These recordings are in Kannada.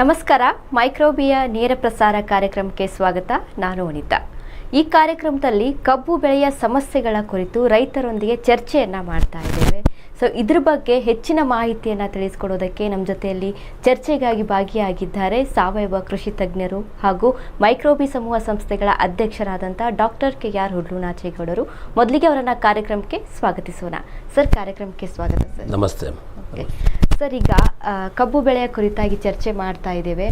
ನಮಸ್ಕಾರ, ಮೈಕ್ರೋಬಿಯ ನೇರ ಪ್ರಸಾರ ಕಾರ್ಯಕ್ರಮಕ್ಕೆ ಸ್ವಾಗತ. ನಾನು ವನಿತಾ ಈ ಕಾರ್ಯಕ್ರಮದಲ್ಲಿ ಕಬ್ಬು ಬೆಳೆಯ ಸಮಸ್ಯೆಗಳ ಕುರಿತು ರೈತರೊಂದಿಗೆ ಚರ್ಚೆಯನ್ನು ಮಾಡ್ತಾ ಇದ್ದೇವೆ. ಸೊ ಇದ್ರ ಬಗ್ಗೆ ಹೆಚ್ಚಿನ ಮಾಹಿತಿಯನ್ನು ತಿಳಿಸ್ಕೊಡೋದಕ್ಕೆ ನಮ್ಮ ಜೊತೆಯಲ್ಲಿ ಚರ್ಚೆಗಾಗಿ ಭಾಗಿಯಾಗಿದ್ದಾರೆ ಸಾವಯವ ಕೃಷಿ ತಜ್ಞರು ಹಾಗೂ ಮೈಕ್ರೋಬಿ ಸಮೂಹ ಸಂಸ್ಥೆಗಳ ಅಧ್ಯಕ್ಷರಾದಂಥ ಡಾಕ್ಟರ್ ಕೆ ಆರ್ ಹುಡ್ಲುನಾಚೇಗೌಡರು ಮೊದಲಿಗೆ ಅವರನ್ನು ಕಾರ್ಯಕ್ರಮಕ್ಕೆ ಸ್ವಾಗತಿಸೋಣ. ಸರ್, ಕಾರ್ಯಕ್ರಮಕ್ಕೆ ಸ್ವಾಗತ ಸರ್. ನಮಸ್ತೆ. ಓಕೆ. ಸರ್ ಈಗ ಕಬ್ಬು ಬೆಳೆಯ ಕುರಿತಾಗಿ ಚರ್ಚೆ ಮಾಡ್ತಾ ಇದ್ದೇವೆ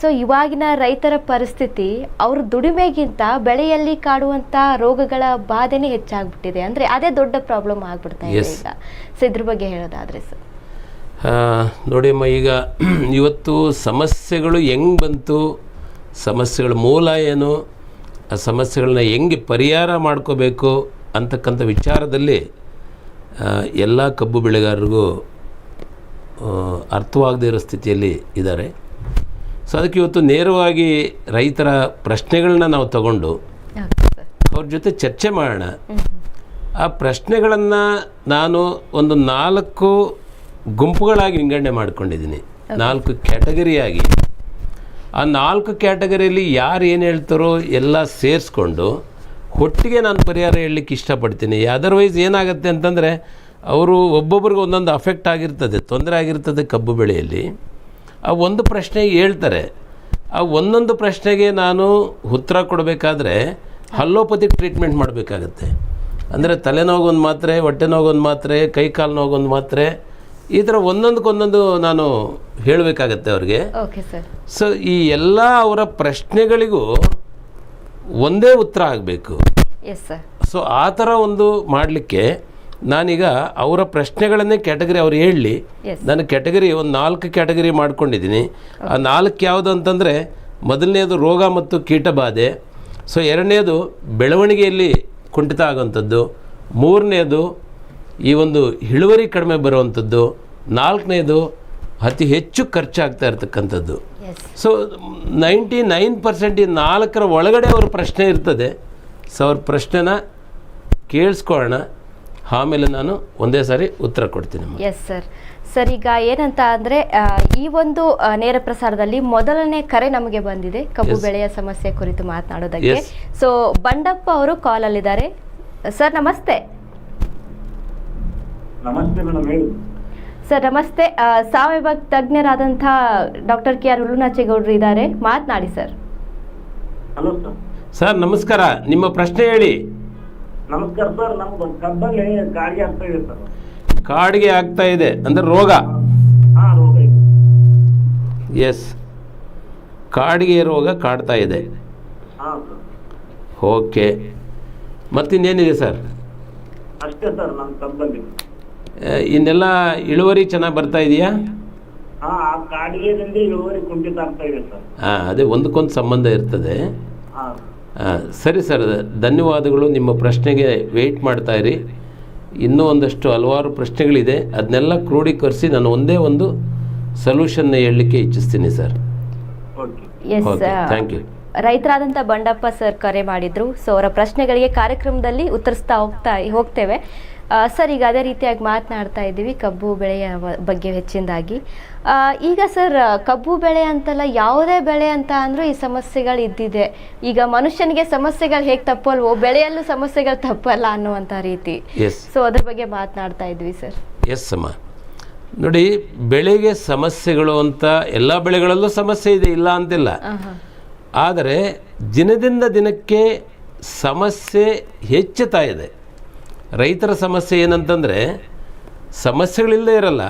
ಸೊ ಇವಾಗಿನ ರೈತರ ಪರಿಸ್ಥಿತಿ ಅವ್ರ ದುಡಿಮೆಗಿಂತ ಬೆಳೆಯಲ್ಲಿ ಕಾಡುವಂತ ರೋಗಗಳ ಬಾಧೆನೇ ಹೆಚ್ಚಾಗ್ಬಿಟ್ಟಿದೆ ಅಂದ್ರೆ ಅದೇ ದೊಡ್ಡ ಪ್ರಾಬ್ಲಮ್ ಆಗ್ಬಿಡ್ತಾ ಇದೆ. ಈಗ ಸೊ ಇದ್ರ ಬಗ್ಗೆ ಹೇಳೋದಾದ್ರೆ ಸರ್ ನೋಡಿ ಅಮ್ಮ ಈಗ ಇವತ್ತು ಸಮಸ್ಯೆಗಳು ಹೆಂಗ್ ಬಂತು ಸಮಸ್ಯೆಗಳ ಮೂಲ ಏನು ಆ ಸಮಸ್ಯೆಗಳನ್ನ ಹೆಂಗೆ ಪರಿಹಾರ ಮಾಡ್ಕೋಬೇಕು ಅಂತಕ್ಕಂಥ ವಿಚಾರದಲ್ಲಿ ಎಲ್ಲ ಕಬ್ಬು ಬೆಳೆಗಾರರಿಗೂ ಅರ್ಥವಾಗದೇ ಇರೋ ಸ್ಥಿತಿಯಲ್ಲಿ ಇದ್ದಾರೆ. ಸೊ ಅದಕ್ಕೆ ಇವತ್ತು ನೇರವಾಗಿ ರೈತರ ಪ್ರಶ್ನೆಗಳನ್ನ ನಾವು ತಗೊಂಡು ಅವ್ರ ಜೊತೆ ಚರ್ಚೆ ಮಾಡೋಣ. ಆ ಪ್ರಶ್ನೆಗಳನ್ನು ನಾನು ಒಂದು ನಾಲ್ಕು ಗುಂಪುಗಳಾಗಿ ವಿಂಗಡಣೆ ಮಾಡ್ಕೊಂಡಿದ್ದೀನಿ. ನಾಲ್ಕು ಕ್ಯಾಟಗರಿಯಾಗಿ. ಆ ನಾಲ್ಕು ಕ್ಯಾಟಗರಿಯಲ್ಲಿ ಯಾರು ಏನು ಹೇಳ್ತಾರೋ ಎಲ್ಲ ಸೇರಿಸ್ಕೊಂಡು ಒಟ್ಟಿಗೆ ನಾನು ಪರಿಹಾರ ಹೇಳಲಿಕ್ಕೆ ಇಷ್ಟಪಡ್ತೀನಿ. ಅದರ್ವೈಸ್ ಏನಾಗುತ್ತೆ ಅಂತಂದರೆ ಅವರು ಒಬ್ಬೊಬ್ರಿಗೆ ಒಂದೊಂದು ಅಫೆಕ್ಟ್ ಆಗಿರ್ತದೆ ತೊಂದರೆ ಆಗಿರ್ತದೆ ಕಬ್ಬು ಬೆಳೆಯಲ್ಲಿ. ಆ ಒಂದು ಪ್ರಶ್ನೆ ಹೇಳ್ತಾರೆ. ಆ ಒಂದೊಂದು ಪ್ರಶ್ನೆಗೆ ನಾನು ಉತ್ತರ ಕೊಡಬೇಕಾದ್ರೆ ಹಲ್ಲೋಪತಿಕ್ ಟ್ರೀಟ್ಮೆಂಟ್ ಮಾಡಬೇಕಾಗತ್ತೆ. ಅಂದರೆ ತಲೆನೋಗೊಂದು ಮಾತ್ರೆ ಹೊಟ್ಟೆ ನೋಗೊಂದು ಮಾತ್ರೆ ಕೈ ಕಾಲು ನೋಗೊಂದು ಮಾತ್ರೆ ಈ ಥರ ಒಂದೊಂದಕ್ಕೊಂದೊಂದು ನಾನು ಹೇಳಬೇಕಾಗತ್ತೆ ಅವ್ರಿಗೆ. ಓಕೆ ಸರ್ ಸೊ ಈ ಎಲ್ಲ ಅವರ ಪ್ರಶ್ನೆಗಳಿಗೂ ಒಂದೇ ಉತ್ತರ ಆಗಬೇಕು. ಎಸ್ ಸರ್ ಸೊ ಆ ಥರ ಒಂದು ಮಾಡಲಿಕ್ಕೆ ನಾನೀಗ ಅವರ ಪ್ರಶ್ನೆಗಳನ್ನೇ ಕ್ಯಾಟಗರಿ ಅವ್ರು ಹೇಳಲಿ. ನಾನು ಕ್ಯಾಟಗರಿ ಒಂದು ನಾಲ್ಕು ಕ್ಯಾಟಗರಿ ಮಾಡ್ಕೊಂಡಿದ್ದೀನಿ. ಆ ನಾಲ್ಕು ಯಾವುದು ಅಂತಂದರೆ ಮೊದಲನೇದು ರೋಗ ಮತ್ತು ಕೀಟಬಾಧೆ. ಸೊ ಎರಡನೇದು ಬೆಳವಣಿಗೆಯಲ್ಲಿ ಕುಂಠಿತ ಆಗುವಂಥದ್ದು. ಮೂರನೇದು ಈ ಒಂದು ಇಳುವರಿ ಕಡಿಮೆ ಬರುವಂಥದ್ದು. ನಾಲ್ಕನೇದು ಅತಿ ಹೆಚ್ಚು ಖರ್ಚಾಗ್ತಾ ಇರ್ತಕ್ಕಂಥದ್ದು. ಸೊ ನೈಂಟಿ ನೈನ್ ಪರ್ಸೆಂಟ್ ಈ ನಾಲ್ಕರ ಒಳಗಡೆ ಅವ್ರ ಪ್ರಶ್ನೆ ಇರ್ತದೆ. ಸೊ ಅವ್ರ ಪ್ರಶ್ನೆನ ಕೇಳಿಸ್ಕೊಳ್ಳೋಣ. ಆಮೇಲೆ ನಾನು ಒಂದೇ ಸಾರಿ ಉತ್ತರ ಕೊಡ್ತೀನಿ ಎಸ್ ಸರ್ ಸರ್ ಈಗ ಏನಂತ ಅಂದ್ರೆ ಆ, ಈ ಒಂದು ನೇರ ಪ್ರಸಾರದಲ್ಲಿ ಮೊದಲನೇ ಕರೆ ನಮಗೆ ಬಂದಿದೆ ಕಬ್ಬು. ಬೆಳೆಯ ಸಮಸ್ಯೆ ಕುರಿತು ಮಾತನಾಡೋದಕ್ಕೆ. ಸೊ ಬಂಡಪ್ಪ ಅವರು ಕಾಲ್ ಅಲ್ಲಿದ್ದಾರೆ ಸರ್ ನಮಸ್ತೆ ಸರ್ ನಮಸ್ತೆ. ಸಾವಯವ ತಜ್ಞರಾದಂತಹ ಡಾಕ್ಟರ್ ಕೆ ಆರ್ ಹುಲ್ಲುನಾಚೇಗೌಡರು ಇದ್ದಾರೆ. ಮಾತನಾಡಿ ಸರ್ ಸರ್ ನಮಸ್ಕಾರ. ನಿಮ್ಮ ಪ್ರಶ್ನೆ ಹೇಳಿ. ನಮಸ್ಕಾರ ಸರ್ ನಮ್ದು ಕಬ್ಬಲ್ಲಿ ಕಾಡಿಗೆ ಆಗ್ತಾ ಇದೆ ಸರ್. ಕಾಡಿಗೆ ಆಗ್ತಾ ಇದೆ ಅಂದರೆ ರೋಗ? ಹಾ ರೋಗ ಇದೆ. ಎಸ್ ಕಾಡಿಗೆ ರೋಗ ಕಾಡ್ತಾ ಇದೆ. ಹಾ ಸರ್. ಓಕೆ ಮತ್ತಿನ್ನೇನಿದೆ ಸರ್? ಅಷ್ಟೇ ಸರ್ ನಮ್ಮ ಕಬ್ಬಲ್ಲಿ. ಆ, ಇನ್ನೆಲ್ಲ ಇಳುವರಿ ಚೆನ್ನಾಗಿ ಬರ್ತಾ ಇದೆಯಾ? ಹಾ ಆ ಕಾಡಿಗೆದಿಂದ ಇಳುವರಿ ಕುಂಠಿತ ಆಗ್ತಾ ಇದೆ ಸರ್. ಹಾಂ ಅದೇ ಒಂದಕ್ಕೊಂದು ಸಂಬಂಧ ಇರ್ತದೆ. ಹಾ ಸರಿ ಸರ್ ಧನ್ಯವಾದಗಳು. ನಿಮ್ಮ ಪ್ರಶ್ನೆಗೆ ವೆಯ್ಟ್ ಮಾಡ್ತಾ ಇರಿ. ಇನ್ನೂ ಒಂದಷ್ಟು ಹಲವಾರು ಪ್ರಶ್ನೆಗಳಿದೆ. ಅದನ್ನೆಲ್ಲ ಕ್ರೋಢೀಕರಿಸಿ ನಾನು ಒಂದೇ ಒಂದು ಸೊಲ್ಯೂಷನ್ನ ಹೇಳಲಿಕ್ಕೆ ಇಚ್ಛಿಸ್ತೀನಿ sir. Okay yes okay thank you ರೈತರಾದಂಥ Bandappa sir ಕರೆ ಮಾಡಿದ್ರು. ಸೊ ಅವರ ಪ್ರಶ್ನೆಗಳಿಗೆ ಕಾರ್ಯಕ್ರಮದಲ್ಲಿ ಉತ್ತರಿಸ್ತಾ ಹೋಗ್ತಾ ಹೋಗ್ತೇವೆ. ಸರ್ ಈಗ ಅದೇ ರೀತಿಯಾಗಿ ಮಾತನಾಡ್ತಾ ಇದ್ದೀವಿ ಕಬ್ಬು ಬೆಳೆಯ ಬಗ್ಗೆ ಹೆಚ್ಚಿನದಾಗಿ. ಈಗ ಸರ್ ಕಬ್ಬು ಬೆಳೆ ಅಂತಲ್ಲ ಯಾವುದೇ ಬೆಳೆ ಅಂತ ಅಂದರೂ ಈ ಸಮಸ್ಯೆಗಳು ಇದ್ದಿದೆ. ಈಗ ಮನುಷ್ಯನಿಗೆ ಸಮಸ್ಯೆಗಳು ಹೇಗೆ ತಪ್ಪಲ್ವೋ ಬೆಳೆಯಲ್ಲೂ ಸಮಸ್ಯೆಗಳು ತಪ್ಪಲ್ಲ ಅನ್ನುವಂಥ ರೀತಿ. ಸೊ ಅದ್ರ ಬಗ್ಗೆ ಮಾತನಾಡ್ತಾ ಇದ್ವಿ ಸರ್. ಎಸ್ ಅಮ್ಮ. ನೋಡಿ ಬೆಳೆಗೆ ಸಮಸ್ಯೆಗಳು ಅಂತ ಎಲ್ಲ ಬೆಳೆಗಳಲ್ಲೂ ಸಮಸ್ಯೆ ಇದೆ ಇಲ್ಲ ಅಂತಿಲ್ಲ. ಆದರೆ ದಿನದಿಂದ ದಿನಕ್ಕೆ ಸಮಸ್ಯೆ ಹೆಚ್ಚುತ್ತಾ ಇದೆ ರೈತರ ಸಮಸ್ಯೆ ಏನಂತಂದರೆ ಸಮಸ್ಯೆಗಳಿಲ್ಲದೆ ಇರಲ್ಲ.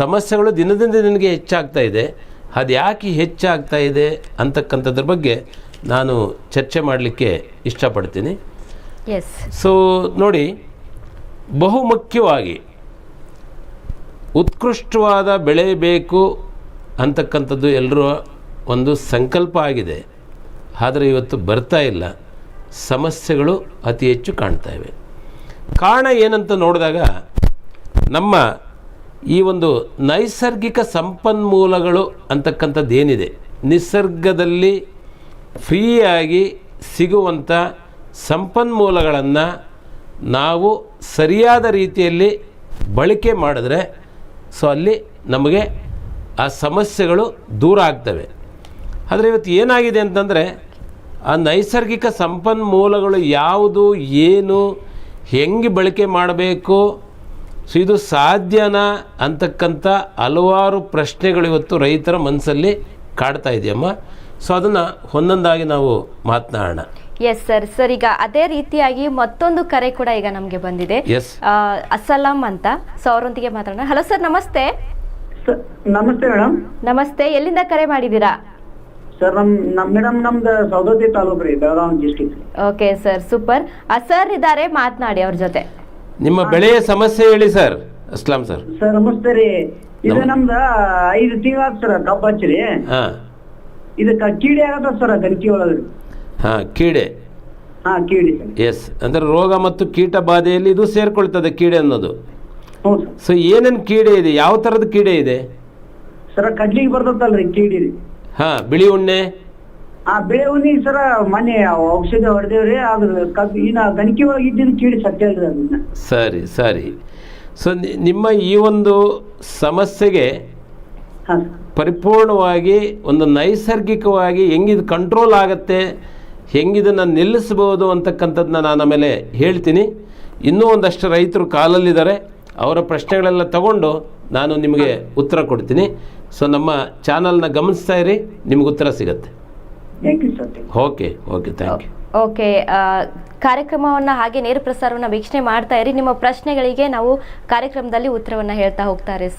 ಸಮಸ್ಯೆಗಳು ದಿನದಿಂದ ದಿನಕ್ಕೆ ಹೆಚ್ಚಾಗ್ತಾ ಇದೆ ಅದು ಯಾಕೆ ಹೆಚ್ಚಾಗ್ತಾ ಇದೆ ಅಂತಕ್ಕಂಥದ್ರ ಬಗ್ಗೆ ನಾನು ಚರ್ಚೆ ಮಾಡಲಿಕ್ಕೆ ಇಷ್ಟಪಡ್ತೀನಿ. ಎಸ್ ಸೊ ನೋಡಿ ಬಹು ಮುಖ್ಯವಾಗಿ ಉತ್ಕೃಷ್ಟವಾದ ಬೆಳೆ ಬೇಕು ಅಂತಕ್ಕಂಥದ್ದು ಎಲ್ಲರ ಒಂದು ಸಂಕಲ್ಪ ಆಗಿದೆ. ಆದರೆ ಇವತ್ತು ಬರ್ತಾ ಇಲ್ಲ. ಸಮಸ್ಯೆಗಳು ಅತಿ ಹೆಚ್ಚು ಕಾಣ್ತಾ ಇವೆ. ಕಾರಣ ಏನಂತ ನೋಡಿದಾಗ ನಮ್ಮ ಈ ಒಂದು ನೈಸರ್ಗಿಕ ಸಂಪನ್ಮೂಲಗಳು ಅಂತಕ್ಕಂಥದ್ದು ಏನಿದೆ ನಿಸರ್ಗದಲ್ಲಿ ಫ್ರೀಯಾಗಿ ಸಿಗುವಂಥ ಸಂಪನ್ಮೂಲಗಳನ್ನು ನಾವು ಸರಿಯಾದ ರೀತಿಯಲ್ಲಿ ಬಳಕೆ ಮಾಡಿದ್ರೆ ಸೊ ಅಲ್ಲಿ ನಮಗೆ ಆ ಸಮಸ್ಯೆಗಳು ದೂರ ಆಗ್ತವೆ. ಆದರೆ ಇವತ್ತು ಏನಾಗಿದೆ ಅಂತಂದರೆ ಆ ನೈಸರ್ಗಿಕ ಸಂಪನ್ಮೂಲಗಳು ಯಾವುದು ಏನು ಹೆಂಗೆ ಬಳಕೆ ಮಾಡಬೇಕು ಸೊ ಇದು ಸಾಧ್ಯನಾ ಅಂತಕ್ಕಂಥ ಹಲವಾರು ಪ್ರಶ್ನೆಗಳು ಇವತ್ತು ರೈತರ ಮನಸ್ಸಲ್ಲಿ ಕಾಡ್ತಾ ಇದೆಯಮ್ಮ. ಸೊ ಅದನ್ನು ಒಂದೊಂದಾಗಿ ನಾವು ಮಾತನಾಡೋಣ. ಎಸ್ ಸರ್ ಸರ್ ಈಗ ಅದೇ ರೀತಿಯಾಗಿ ಮತ್ತೊಂದು ಕರೆ ಕೂಡ ಈಗ ನಮಗೆ ಬಂದಿದೆ. ಎಸ್ ಆ, ಅಂತ. ಸೊ ಅವರೊಂದಿಗೆ ಮಾತಾಡೋಣ. ಹಲೋ ಸರ್ ನಮಸ್ತೆ. ಸರ್ ನಮಸ್ತೆ ಮೇಡಮ್ ನಮಸ್ತೆ. ಎಲ್ಲಿಂದ ಕರೆ ಮಾಡಿದ್ದೀರಾ? ಸರ್ ನಮ್ ನಮ್ ಮೇಡಮ್ ನಮ್ದು ಸೌದತ್ತಿ ತಾಲೂಕು ರೀ Belagavi district okay sir super. Sir ಇದ್ದಾರೆ ಮಾತನಾಡಿ ಅವ್ರ ಜೊತೆ. ನಿಮ್ಮ ಬೆಳೆಯ ಸಮಸ್ಯೆ ಹೇಳಿ ಸರ್ ಅಸ್ಲಾಂ ಸರ್. ಸರ್ ನಮಸ್ತೆ ರೀ. ಇದು ನಮ್ದ ಐದು ತಿಂಗಳ ಸರ್ ಕಬ್ಬು ಹಚ್ಚಿರಿ. ಹಾಂ. ಇದಕ್ಕ ಕೀಡೆ ಆಗತ್ತ ಸರ್ ಗಂಕಿ ಒಳಗ್ರಿ ಹಾಂ ಕೀಡೆ. ಹಾ ಕೀಡಿ ಸರ್. ಎಸ್ ಅಂದ್ರೆ ರೋಗ ಮತ್ತು ಕೀಟ ಬಾಧೆಯಲ್ಲಿ ಇದು ಸೇರ್ಕೊಳ್ತದೆ ಕೀಡೆ ಅನ್ನೋದು. ಹ್ಞೂ ಸರ್. ಸೊ ಏನೇನು ಕೀಡೆ ಇದೆ ಯಾವ ಥರದ ಕೀಡೆ ಇದೆ? ಸರ ಕಡ್ಲಿಗೆ ಬರ್ತದಲ್ರಿ ಕೀಡಿ. ರೀ ಹಾಂ ಬಿಳಿ ಉಣ್ಣೆ. ಆ ಬೆಳೆ ಉನಿ ಸರ ಮೊನ್ನೆ ಔಷಧಿ ಹೊಡೆದೇವ್ರಿ ಅದು ಕಬ್ಬು ಇನ್ನ ಗಣಕಿ ಒಳಗೆ ಇದ್ದಿದ್ದು ಅದನ್ನ. ಸರಿ ಸರಿ. ಸೊ ನಿಮ್ಮ ಈ ಒಂದು ಸಮಸ್ಯೆಗೆ ಹಾ. ಪರಿಪೂರ್ಣವಾಗಿ ಒಂದು ನೈಸರ್ಗಿಕವಾಗಿ ಹೆಂಗಿದು ಕಂಟ್ರೋಲ್ ಆಗುತ್ತೆ ಹೆಂಗಿದನ್ನು ನಿಲ್ಲಿಸ್ಬೋದು ಅಂತಕ್ಕಂಥದ್ದನ್ನ ನಾನು ಆಮೇಲೆ ಹೇಳ್ತೀನಿ. ಇನ್ನೂ ಒಂದಷ್ಟು ರೈತರು ಕಾಲಲ್ಲಿದ್ದಾರೆ ಅವರ ಪ್ರಶ್ನೆಗಳೆಲ್ಲ ತಗೊಂಡು ನಾನು ನಿಮಗೆ ಉತ್ತರ ಕೊಡ್ತೀನಿ. ಸೊ ನಮ್ಮ ಚಾನಲ್ನ ಗಮನಿಸ್ತಾ ಇರಿ ನಿಮ್ಗೆ ಉತ್ತರ ಸಿಗುತ್ತೆ. Thank you sir okay okay thank you okay ಕಾರ್ಯಕ್ರಮವನ್ನು ಹಾಗೆ ನೇರ ಪ್ರಸಾರವನ್ನು ವೀಕ್ಷಣೆ ಮಾಡ್ತಾ ಇರಿ. ನಿಮ್ಮ ಪ್ರಶ್ನೆಗಳಿಗೆ ನಾವು ಕಾರ್ಯಕ್ರಮದಲ್ಲಿ ಉತ್ತರವನ್ನು ಹೇಳ್ತಾ ಹೋಗ್ತಾರೆ